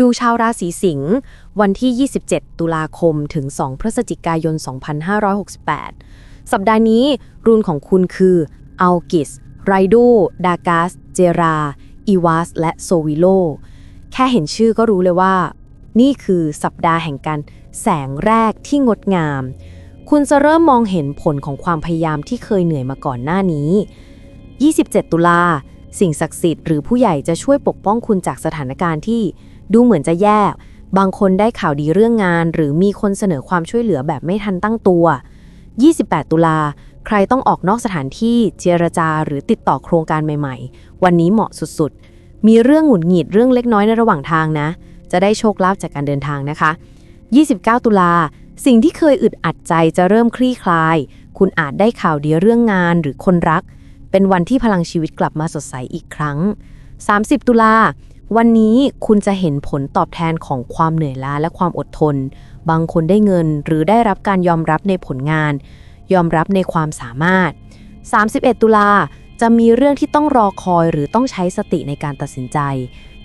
ดูชาวราศีสิงห์วันที่ 27 ตุลาคมถึง 2 พฤศจิกายน 2568 สัปดาห์นี้รุนของคุณคืออัลกิสไรโดดากาสเจรา อีวาส และโซวิโล แค่เห็นชื่อก็รู้เลยว่า นี่คือสัปดาห์แห่งการแสงแรกที่งดงาม คุณจะเริ่มมองเห็นผลของความพยายามที่เคยเหนื่อยมาก่อนหน้านี้ 27 ตุลา สิ่งศักดิ์สิทธิ์หรือผู้ใหญ่จะช่วยปกป้องคุณจากสถานการณ์ที่ดูเหมือนจะแย่ บางคนได้ข่าวดีเรื่องงาน หรือมีคนเสนอความช่วยเหลือแบบไม่ทันตั้งตัว 28 ตุลา ใครต้องออกนอกสถานที่เจรจาหรือติดต่อโครงการใหม่ ๆ วันนี้เหมาะสุดๆ มีเรื่องหงุดหงิดเรื่องเล็กน้อยในระหว่างทางนะ จะได้โชคลาภจากการเดินทางนะคะ 29 ตุลา สิ่งที่เคยอึดอัดใจจะเริ่มคลี่คลาย คุณอาจได้ข่าวดีเรื่องงานหรือคนรัก เป็นวันที่พลังชีวิตกลับมาสดใสอีกครั้ง 30 ตุลา วันนี้คุณจะเห็นผลตอบแทนของความเหนื่อยล้าและความอดทน บางคนได้เงินหรือได้รับการยอมรับในผลงาน ยอมรับในความสามารถ 31 ตุลาจะมีเรื่องที่ต้องรอคอยหรือต้องใช้สติในการตัดสินใจ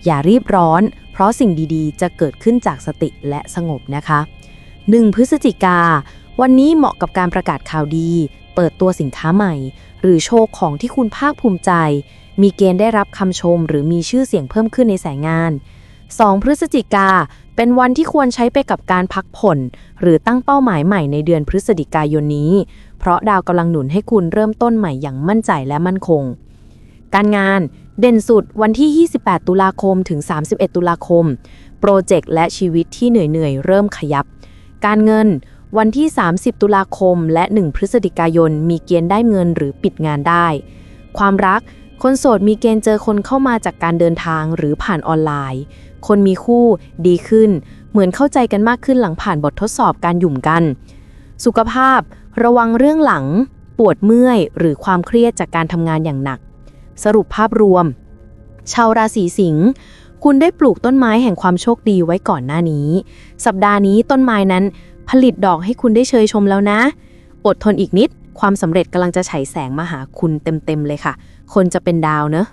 อย่ารีบร้อน เพราะสิ่งดีๆ จะเกิดขึ้นจากสติและสงบนะคะ 1 พฤศจิกา วันนี้เหมาะกับการประกาศข่าวดี เปิดตัวสินค้าใหม่ หรือโชว์ของที่คุณภาคภูมิใจ มีเกณฑ์ได้รับคำชม หรือมีชื่อเสียงเพิ่มขึ้นในสายงาน 2 พฤศจิกา เป็นวันที่ควรใช้ไปกับการพักผ่อน หรือตั้งเป้าหมายใหม่ในเดือนพฤศจิกายนนี้ เพราะดาวกำลังหนุนให้คุณเริ่มต้นใหม่อย่างมั่นใจและมั่นคง การงานเด่นสุดวันที่ 28 ตุลาคมถึง 31 ตุลาคม โปรเจกต์และชีวิตที่เหนื่อยๆ เริ่มขยับ การเงิน วันที่ 30 ตุลาคมและ 1 พฤศจิกายน มีเกณฑ์ได้เงินหรือปิดงานได้ ความรัก คนโสดมีเกณฑ์เจอคนเข้ามาจากการเดินทางหรือผ่านออนไลน์ คนมีคู่ดีขึ้น เหมือนเข้าใจกันมากขึ้นหลังผ่านบททดสอบการหยุ่มกัน สุขภาพ ระวังเรื่องหลัง ปวดเมื่อย หรือความเครียดจากการทำงานอย่างหนัก สรุปภาพรวม ชาวราศีสิงห์คุณได้ปลูกต้นไม้แห่งความโชคดีไว้ก่อนหน้านี้ สัปดาห์นี้ต้นไม้นั้น ผลิตดอกให้คุณได้เชยชมแล้วนะ อดทนอีกนิด ความสำเร็จกำลังจะฉายแสงมาหาคุณเต็มๆเลยค่ะ คนจะเป็นดาวเนอะ